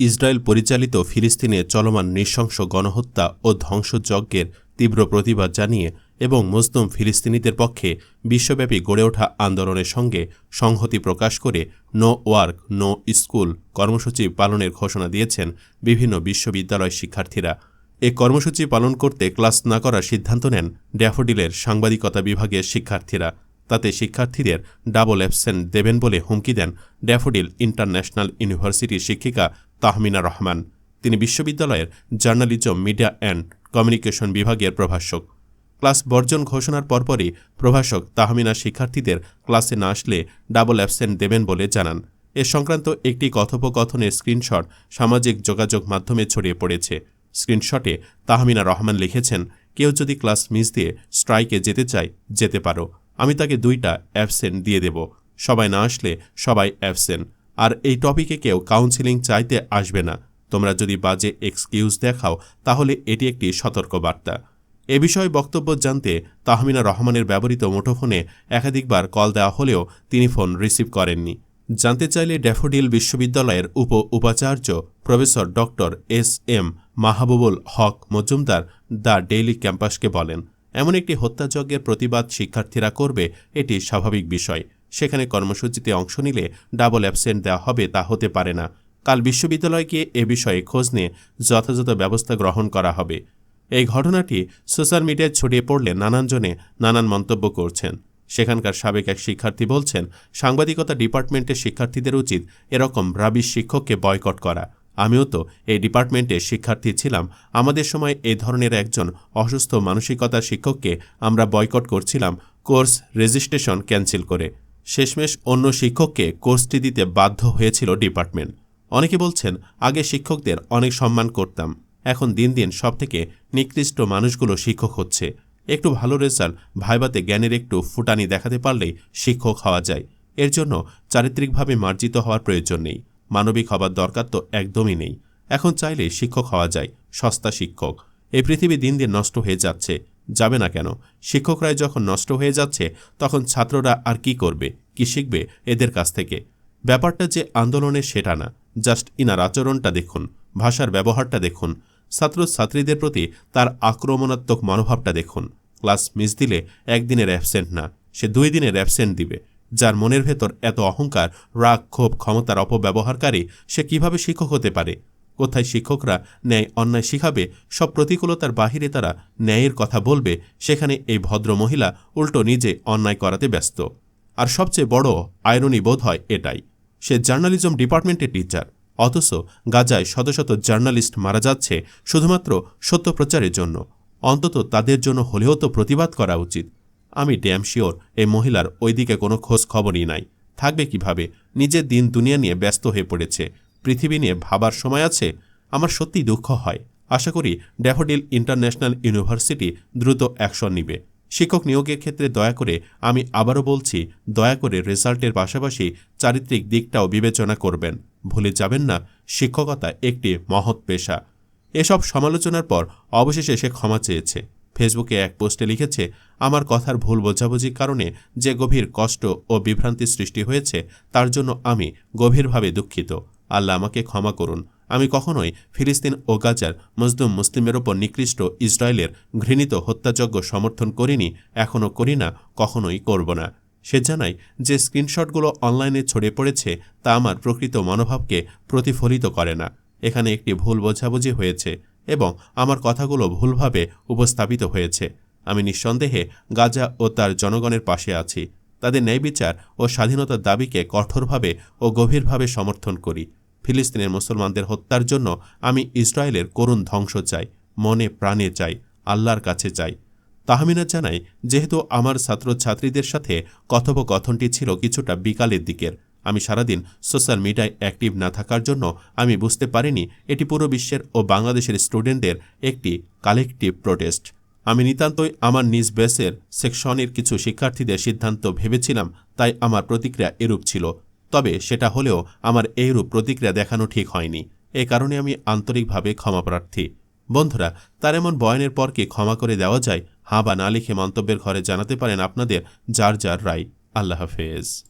Israel পরিচালিত ফিলিস্তিনে চলমান নৃশংস গণহত্যা ও ধ্বংসযজ্ঞের তীব্র প্রতিবাদ জানিয়ে এবং মুসলিম ফিলিস্তিনিদের পক্ষে বিশ্বব্যাপী গড়ে ওঠা আন্দোলনের সঙ্গে সংহতি প্রকাশ করে নো ওয়ার্ক, নো স্কুল কর্মসূচি পালনের ঘোষণা দিয়েছেন বিভিন্ন বিশ্ববিদ্যালয় শিক্ষার্থীরা। এ কর্মসূচি পালন করতে ক্লাস না করার সিদ্ধান্ত নেন ড্যাফোডিলের সাংবাদিকতা বিভাগের শিক্ষার্থীরা। তাতে শিক্ষার্থীদের ডাবল অ্যাবসেন্ট দেবেন বলে হুমকি দেন ড্যাফোডিল ইন্টারন্যাশনাল ইউনিভার্সিটির শিক্ষিকা তাহমিনা রহমান। তিনি বিশ্ববিদ্যালয়ের জার্নালিজম, মিডিয়া অ্যান্ড কমিউনিকেশন বিভাগের প্রভাষক। ক্লাস বর্জন ঘোষণার পরপরই প্রভাষক তাহমিনা শিক্ষার্থীদের ক্লাসে না আসলে ডাবল অ্যাবসেন্ট দেবেন বলে জানান। এ সংক্রান্ত একটি কথোপকথনের স্ক্রিনশট সামাজিক যোগাযোগ মাধ্যমে ছড়িয়ে পড়েছে। স্ক্রিনশটে তাহমিনা রহমান লিখেছেন, কেউ যদি ক্লাস মিস দিয়ে স্ট্রাইকে যেতে চায়, যেতে পারো। আমি তাকে দুইটা অ্যাবসেন্ট দিয়ে দেব। সবাই না আসলে সবাই অ্যাবসেন্ট। আর এই টপিকে কেউ কাউন্সিলিং চাইতে আসবে না। তোমরা যদি বাজে এক্সকিউজ দেখাও, তাহলে এটি একটি সতর্ক বার্তা এ বিষয়ে বক্তব্য জানতে তাহমিনা রহমানের ব্যবহৃত মুঠোফোনে একাধিকবার কল দেওয়া হলেও তিনি ফোন রিসিভ করেননি। জানতে চাইলে ড্যাফোডিল বিশ্ববিদ্যালয়ের উপ উপাচার্য professor doctor S M Mahbubul Haque Majumdar the daily ক্যাম্পাসকে বলেন, এমন একটি হত্যাযজ্ঞের প্রতিবাদ শিক্ষার্থীরা করবে, এটি স্বাভাবিক বিষয়। সেখানে কর্মসূচিতে অংশ নিলে ডাবল অ্যাবসেন্ট দেওয়া হবে তা হতে পারে না। কাল বিশ্ববিদ্যালয়কে এ বিষয়ে খোঁজ নিয়ে যথাযথ ব্যবস্থা গ্রহণ করা হবে। এই ঘটনাটি সোশ্যাল মিডিয়ায় ছড়িয়ে পড়লে নানানজনে নানান মন্তব্য করছেন। সেখানকার সাবেক এক শিক্ষার্থী বলছেন, সাংবাদিকতা ডিপার্টমেন্টের শিক্ষার্থীদের উচিত এরকম রাবিশ শিক্ষককে বয়কট করা। আমিও তো এই ডিপার্টমেন্টে শিক্ষার্থী ছিলাম। আমাদের সময় এ ধরনের একজন অসুস্থ মানসিকতার শিক্ষককে আমরা বয়কট করছিলাম, কোর্স রেজিস্ট্রেশন ক্যান্সেল করে। শেষমেশ অন্য শিক্ষককে কোর্সটি দিতে বাধ্য হয়েছিল ডিপার্টমেন্ট। অনেকে বলছেন, আগে শিক্ষকদের অনেক সম্মান করতাম। এখন দিন দিন সবথেকে নিকৃষ্ট মানুষগুলো শিক্ষক হচ্ছে। একটু ভালো রেজাল্ট ভাইবাতে জ্ঞানের একটু ফুটানি দেখাতে পারলেই শিক্ষক হওয়া যায়। এর জন্য চারিত্রিকভাবে মার্জিত হওয়ার প্রয়োজন নেই। মানবিক হবার দরকার তো একদমই নেই। এখন চাইলে শিক্ষক হওয়া যায়, সস্তা শিক্ষক। এই পৃথিবী দিন দিন নষ্ট হয়ে যাচ্ছে। যাবে না কেন? শিক্ষকরাই যখন নষ্ট হয়ে যাচ্ছে, তখন ছাত্ররা আর কি করবে? কি শিখবে এদের কাছ থেকে? ব্যাপারটা যে আন্দোলনের সেটা না। জাস্ট ইনার আচরণটা দেখুন, ভাষার ব্যবহারটা দেখুন, ছাত্রছাত্রীদের প্রতি তার আক্রমণাত্মক মনোভাবটা দেখুন। ক্লাস মিস দিলে একদিনের অ্যাবসেন্ট না, সে দুই দিনের অ্যাবসেন্ট দিবে। যার মনের ভেতর এত অহংকার, রাগ, ক্ষোভ, ক্ষমতার অপব্যবহারকারী, সে কীভাবে শিক্ষক হতে পারে? কোথায় শিক্ষকরা ন্যায় অন্যায় শিখাবে, সব প্রতিকূলতার বাহিরে তারা ন্যায়ের কথা বলবে, সেখানে এই ভদ্র মহিলা উল্টো নিজে অন্যায় করাতে ব্যস্ত। আর সবচেয়ে বড় আয়রনি বোধ হয় এটাই। সে জার্নালিজম ডিপার্টমেন্টের টিচার, অথচ গাজায় শত শত জার্নালিস্ট মারা যাচ্ছে শুধুমাত্র সত্য প্রচারের জন্য। অন্তত তাদের জন্য হলেও তো প্রতিবাদ করা উচিত। আমি ড্যাম শিওর এই মহিলার ওইদিকে কোনো খোঁজ খবরই নাই। থাকবে কীভাবে? নিজের দিন দুনিয়া নিয়ে ব্যস্ত হয়ে পড়েছে। পৃথিবী নিয়ে ভাবার সময় আছে, আমার সত্যি দুঃখ হয়। আশা করি ড্যাফোডিল ইন্টারন্যাশনাল ইউনিভার্সিটি দ্রুত অ্যাকশন নিবে। শিক্ষক নিয়োগের ক্ষেত্রে দয়া করে আমি আবারও বলছি, দয়া করে রেজাল্টের পাশাপাশি চারিত্রিক দিকটাও বিবেচনা করবেন। ভুলে যাবেন না, শিক্ষকতা একটি মহৎ পেশা। এসব সমালোচনার পর অবশেষে সে ক্ষমা চেয়েছে। ফেসবুকে এক পোস্টে লিখেছে, আমার কথার ভুল বোঝাবুঝির কারণে যে গভীর কষ্ট ও বিভ্রান্তি সৃষ্টি হয়েছে, তার জন্য আমি গভীরভাবে দুঃখিত। আল্লাহ আমাকে ক্ষমা করুন। আমি কখনোই ফিলিস্তিন ও গাজার মজদুম মুসলিমের ওপর নিকৃষ্ট ইসরায়েলের ঘৃণিত হত্যাযজ্ঞ সমর্থন করিনি এখনও করি না, কখনোই করব না। সে জানায়, যে স্ক্রিনশটগুলো অনলাইনে ছড়িয়ে পড়েছে, তা আমার প্রকৃত মনোভাবকে প্রতিফলিত করে না। এখানে একটি ভুল বোঝাবুঝি হয়েছে এবং আমার কথাগুলো ভুলভাবে উপস্থাপিত হয়েছে। আমি নিঃসন্দেহে গাজা ও তার জনগণের পাশে আছি। তাদের ন্যায় বিচার ও স্বাধীনতার দাবিকে কঠোরভাবে ও গভীরভাবে সমর্থন করি। ফিলিস্তিনের মুসলমানদের হত্যার জন্য আমি ইসরায়েলের করুণ ধ্বংস চাই, মনে প্রাণে চাই, আল্লাহর কাছে চাই। তাহমিনা জানাই যেহেতু আমার ছাত্রছাত্রীদের সাথে কথোপকথনটি ছিল কিছুটা বিকালের দিকের, আমি সারাদিন সোশ্যাল মিডিয়ায় অ্যাক্টিভ না থাকার জন্য আমি বুঝতে পারিনি এটি পুরো বিশ্বের ও বাংলাদেশের স্টুডেন্টদের একটি কালেকটিভ প্রোটেস্ট। আমি নিতান্তই আমার নিজ বেসের সেকশনের কিছু শিক্ষার্থীদের সিদ্ধান্ত ভেবেছিলাম, তাই আমার প্রতিক্রিয়া এরূপ ছিল। তবে সেটা হলেও আমার এইরূপ প্রতিক্রিয়া দেখানো ঠিক হয়নি। এ কারণে আমি আন্তরিকভাবে ক্ষমাপ্রার্থী বন্ধুরা, তার এমন বয়নের পর কি ক্ষমা করে দেওয়া যায়? হাঁ বা না লিখে মন্তব্যের ঘরে জানাতে পারেন আপনাদের যার যার রায়। আল্লাহ হাফেজ।